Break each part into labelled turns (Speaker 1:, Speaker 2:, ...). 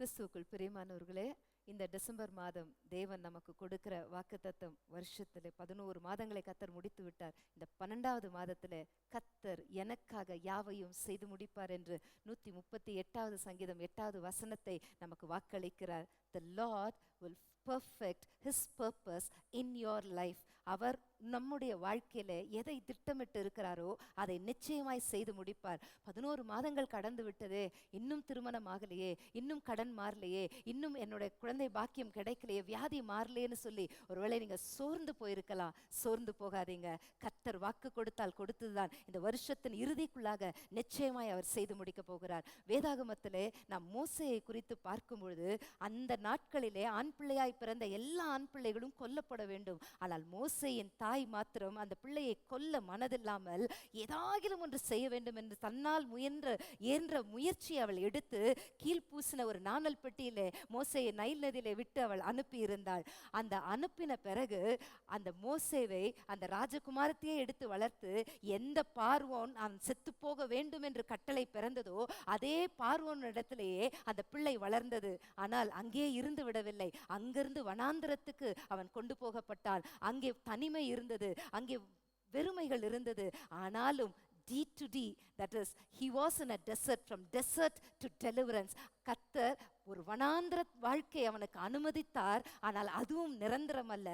Speaker 1: கிறிஸ்துவுக்குள் பிரியமானவர்களே இந்த டிசம்பர் மாதம் தேவன் நமக்கு கொடுக்கிற வாக்குத்தத்தம் வருஷத்தில் பதினோரு மாதங்களை கத்தர் முடித்து விட்டார். இந்த பன்னெண்டாவது மாதத்தில் கத்தர் எனக்காக யாவையும் செய்து முடிப்பார் என்று நூற்றி முப்பத்தி எட்டாவது சங்கீதம் எட்டாவது வசனத்தை நமக்கு வாக்களிக்கிறார். The lord will perfect his purpose in your life அவர் நம்முடைய வாழ்க்கையில் எதை திட்டமிட்டு இருக்கிறாரோ அதை நிச்சயமாய் செய்து முடிப்பார். பதினோரு மாதங்கள் கடந்து விட்டதே இன்னும் திருமணம் ஆகலையே இன்னும் கடன் மாறலையே இன்னும் என்னுடைய குழந்தை பாக்கியம் கிடைக்கலையே வியாதி மாறலையேன்னு சொல்லி ஒருவேளை நீங்கள் சோர்ந்து போயிருக்கலாம். சோர்ந்து போகாதீங்க. கத்தர் வாக்கு கொடுத்தால் கொடுத்ததுதான். இந்த வருஷத்தின் இறுதிக்குள்ளாக நிச்சயமாய் அவர் செய்து முடிக்க போகிறார். வேதாகமத்திலே நாம் மோசையை குறித்து பார்க்கும் பொழுது அந்த நாட்களிலே ஆண் பிள்ளையாய் பிறந்த எல்லா ஆண் பிள்ளைகளும் கொல்லப்பட வேண்டும். ஆனால் மோசையின் தாய் மாத்திரம் அந்த பிள்ளையை கொல்ல மனதில்லாமல் ஏதாகிலும் ஒன்று செய்ய வேண்டும் என்று தன்னால் முயன்ற இயன்ற முயற்சி அவள் எடுத்து கீழ்பூசின ஒரு நாணல் பெட்டியிலே மோசையை நைல் நதியிலே விட்டு அவள் அனுப்பியிருந்தாள். அந்த அனுப்பின பிறகு அந்த மோசேவை அந்த ராஜகுமாரத்தையே எடுத்து வளர்த்து எந்த பார்வோன் அவன் செத்து போக வேண்டும் என்று கட்டளை பிறந்ததோ அதே பார்வோன் இடத்திலேயே அந்த பிள்ளை வளர்ந்தது. ஆனால் அங்கே இருந்து விடவில்லை. அங்கிருந்து வனாந்திரத்துக்கு அவன் கொண்டு போகப்பட்டான். அங்கே தனிமை இருந்தது. அங்கே வெறுமைகள் இருந்தது. ஆனாலும் D to D that is he was in a desert from desert to deliverance கத்தர் ஒரு வனாந்திர வாழ்க்கை அவனுக்கு அனுமதித்தார். ஆனால் அதுவும் நிரந்தரம் அல்ல.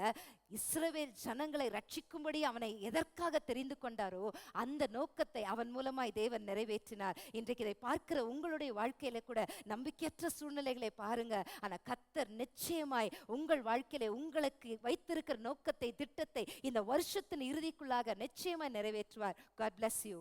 Speaker 1: இஸ்ரவேல் ஜனங்களை ரட்சிக்கும்படி அவனை எதற்காக தெரிந்து கொண்டாரோ அந்த நோக்கத்தை அவன் மூலமாய் தேவன் நிறைவேற்றினார். இன்றைக்கு இதை பார்க்கிற உங்களுடைய வாழ்க்கையில கூட நம்பிக்கையற்ற சூழ்நிலைகளை பாருங்க. ஆனா கத்தர் நிச்சயமாய் உங்கள் வாழ்க்கையில உங்களுக்கு வைத்திருக்கிற நோக்கத்தை திட்டத்தை இந்த வருஷத்தின் இறுதிக்குள்ளாக நிச்சயமாய் நிறைவேற்றுவார். God bless you